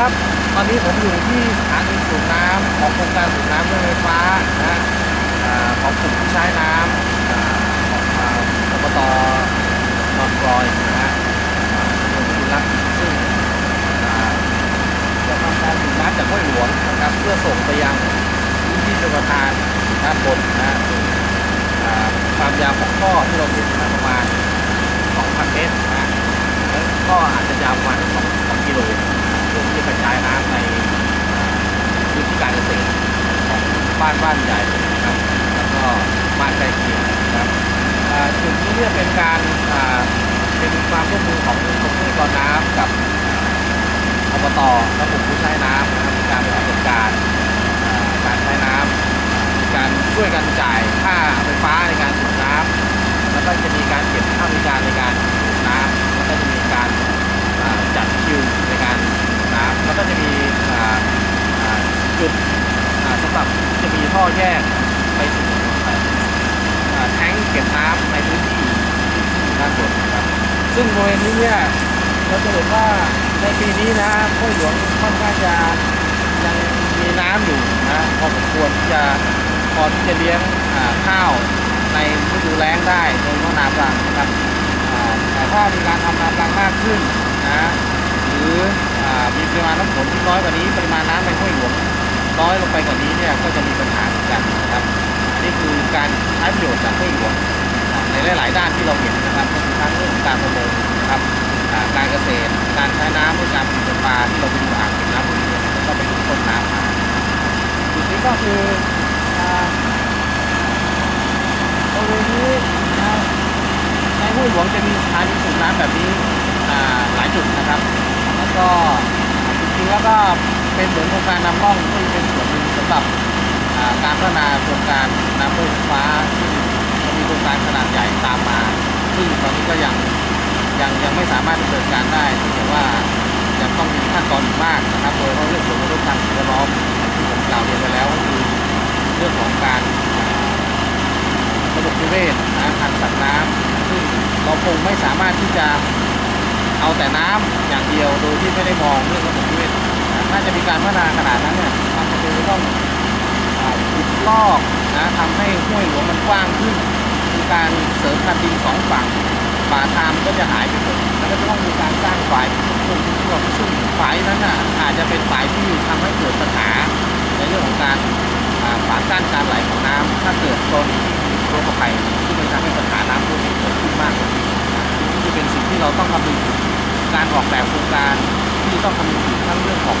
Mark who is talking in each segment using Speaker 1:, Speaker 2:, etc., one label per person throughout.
Speaker 1: ครับ ตอนนี้ผมอยู่ที่สถานีสูบน้ำของโครงการสูบน้ำด้วยไฟฟ้านะของกลุ่มผู้ใช้น้ำอ่าของอ่าอบตนอนกลอยนะฮะอ่าตำบลพิรักซึ่งจะทำการสูบน้ำจากห้วยหลวงนะครับเพื่อส่งไปยังพื้นที่ชลประทานด้านบนนะฮะความยาวของท่อที่เราเห็นนประมาณ2,000เมตรนะฮะแล้วก็อาจจะยาวประมาณ2 2กิโลเพื่อที่จะกระจายน้ำในอ่าพื้นที่การเกษตรของบ้านบ้านใหญ่นะครับแล้วก็บ้านใกล้เคียงนะครับจุดนี้เนี่ยเป็นการเป็นความร่วมมือของกรมทรัพยากรน้ำกับอบตและกลุ่มผู้ใช้น้ำนะครับการบริหารจัดการการใช้น้ำมีการช่วยกันจ่ายค่าไฟฟ้าในการสูบน้ำ แล้วก็จะมีการเก็บค่าบริการในการสูบน้ำแล้วก็จะมีการอ่าจัดคิวในการสูบน้ำแล้วก็จะมีอ่าอ่าจุดอ่าสำหรับจะมี ท่อแยกไปสู่แท้งเก็บน้ำในพื้นที่ด้านบนนครับ ซึ่งบริเวณนี้เนี่ยเราจะเห็นว่าในปีนี้นะห้วยหลวงค่อนข้างจะยังมีน้ำอยู่นะพอสมควรที่จะพอที่จะเลี้ยงข้าวในฤดูแล้งได้โดยเฉพาะน้ำรังนะครับแต่ถ้ามีการทำน้ำรังมากขึ้นนะหรืออมีปริมาณน้ำฝนที่น้อยกว่านี้ปริมาณน้ำในห้วยหลวงน้อยลงไปกว่านี้เนี่ยก็จะมีปัญ กันนะครับอันนี้คือการใช้ประโยชน์จากห้วยหลวงในหลาย ๆ ด้านที่เราเห็นนะครับก็คือทั้งเรื่องของการประมงนะครับการเกษตร การใช้น้ำด้วยการผลิตปลาที่เราไปดูอ่างเก็บน้ำบริเวณแล้วก็ไปดูต้นน้ำมาจุดนี้ก็คือบริเวณนี้นะในห้วยหลวงจะมีสถานีสูบน้ำแบบนี้หลายจุดนะครับ แล้วก็จริงๆแล้วก็เป็นเหมือนโครงการนำร่องที่เป็นส่วนหนึ่งสำหรับ การพัฒนาโครงการน้ำด้วยไฟฟ้าซึ่มีโครงการขนาดใหญ่ตามมา ซึ่งตอนนี้ก็ยังยังยังไม่สามารถดำเนินการได้เนื่อว่ายังต้องมีขั้นตอนมากนะครับ โดยเฉพาะเรื่องผลกระทบทางสิ่งแวดล้อมอย่างที่ผมกล่าวเรียนไปแล้วก็คือเรื่องของการระบบนิเวศนะทางสัตว์น้ำซึ่งเราคงไม่สามารถที่จะเอาแต่น้ำอย่างเดียวโดยที่ไม่ได้มองเรื่องระบบนิเวศนะน่าจะมีการพัฒนาขนาดนั้นเนี่ยมันจะต้อง ลอกนะทำให้ห้วยหลวงมันกว้างขึ้นมีการเสริมคันดินสองฝั่งป่าทามก็จะหายไปหมดแล้วก็จะต้องมีการสร้างฝายควบคุมทั่วซึ่งฝายนั้นน่ะอาจจะเป็นฝายที่ทำให้เกิดปัญหาในเรื่องของการอ่าขวางกั้นการไหลของน้ำถ้าเกิดกรณีที่มีโรคภัยที่มันทำให้ปัญหาน้ำท่วมเกิดขึ้นมากนี่เป็นสิ่งที่เราต้องคำนึงถึงการออกแบบโครงการที่ต้องคำนึงถึงทั้งเรื่องของ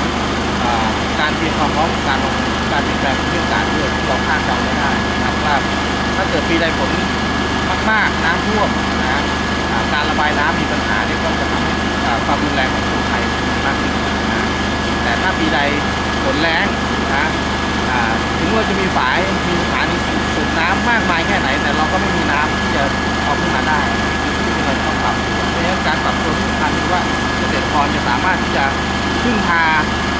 Speaker 1: การเตรียมความพร้อมของการลงการเปลี่ยนแปลงเรื่องการด้วยที่เราคาดเดาไม่ได้นะครับว่าถ้าเกิดปีใดฝนมากๆ น้ำท่วมนะการระบายน้ำมีปัญหาเนี่ยก็จะทำให้ความรุนแรงของโรคภัยมากขึ้นนะแต่ถ้าปีใดฝนแรงนะถึงเราจะมีฝายมีสถานีสูบน้ำมากมายแค่ไหน แต่เราก็ไม่มีน้ำที่จะเอาขึ้นมาได้ที่เราต้องปรับเพราะการปรับตัวสำคัญคือว่าเกษตรกรจะสามารถที่จะพึ่งพา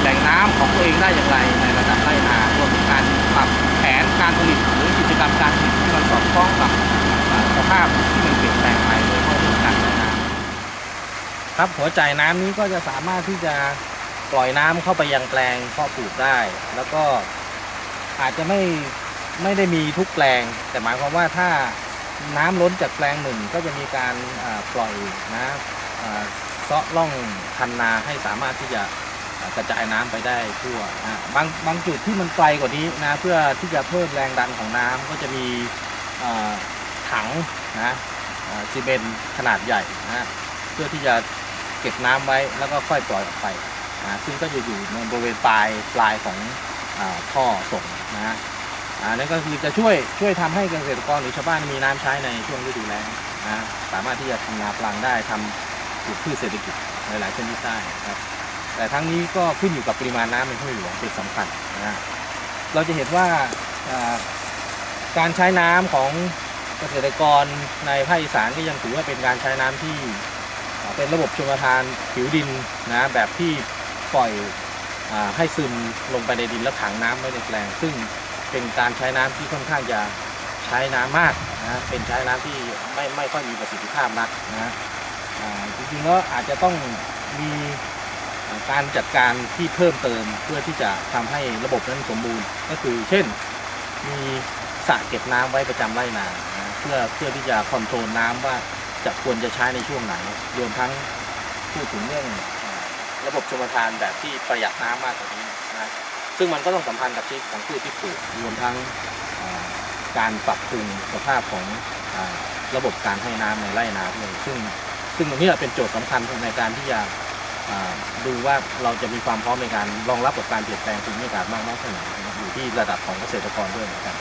Speaker 1: แหล่งน้ำของตัวเองได้อย่างไรในระดับไร่นารวมถึงการปรับแผนการผลิตหรือกิจกรรมการผลิตที่มันสอดคล้องกับสภาพที่มันเปลี่ยนแปลงไปโดยเฉพาะเรื่องการน้ำครับหัวใจน้ำนี้ก็จะสามารถที่จะปล่อยน้ำเข้าไปยังแปลงเพาะปลูกได้ แล้วก็อาจจะไม่ไม่ได้มีทุกแปลง แต่หมายความว่าถ้าน้ำล้นจากแปลงหนึ่งก็จะมีการปล่อยนะเซาะล่องคันนาให้สามารถที่จะ กระจายน้ำไปได้ทั่วนะบางบางจุดที่มันไกลกว่านี้นะเพื่อที่จะเพิ่มแรงดันของน้ำก็จะมีถังนะอ่าซีเมนต์ขนาดใหญ่นะเพื่อที่จะเก็บน้ำไว้แล้วก็ค่อยปล่อยออกไปนะซึ่งก็จะอยู่ในบริเวณปลายปลายของอท่อส่งนะอ่านั่นก็คือจะช่วยช่วยทำให้เกษตรกรหรือชาวบ้านมีน้ำใช้ในช่วงฤดูแล้งนะสามารถที่จะทำนาปลังได้ทำปลูกพืชเศรษฐกิจหลายๆชนิดได้นะครับ แต่ทั้งนี้ก็ขึ้นอยู่กับปริมาณน้ำในห้วยหลวงเป็นสำคัญนะฮะเราจะเห็นว่าการใช้น้ำของเกษตรกรในภาคอีสานก็ยังถือว่าเป็นการใช้น้ำที่เป็นระบบชลประทานผิวดินนะแบบที่ปล่อยอให้ซึมลงไปในดินแล้วขังน้ำไว้ในแปลง ซึ่งเป็นการใช้น้ำที่ค่อนข้างจะใช้น้ำมากนะเป็นใช้น้ำที่ไม่ไม่ค่อยมีประสิทธิภาพนักนะจริงๆแล้วอาจจะต้องมี
Speaker 2: การจัดการที่เพิ่มเติมเพื่อที่จะทำให้ระบบนั้นสมบูรณ์ ก็คือ เช่น มีสระเก็บน้ำไว้ประจำไร่นาเพื่อเพื่อที่จะคอนโทรลน้ำว่าจะควรจะใช้ในช่วงไหนรวมทั้งพูดถึงเรื่องระบบชลประทานแบบที่ประหยัดน้ำมากกว่านี้นะซึ่งมันก็ต้องสัมพันธ์กับชีวิตของพืชที่ปลูกรวมทั้งการปรับปรุงสภาพของอระบบการให้น้ำในไร่นาด้วยซึ่งซึ่งตรงนี้เป็นโจทย์สำคัญในการที่จะ ดูว่าเราจะมีความพร้อมในการรองรับกับการเปลี่ยนแปลงภูมิอากาศมากน้อยแค่ไหนนะครับอยู่ที่ระดับของเกษตรกรด้วยเหมือนกัน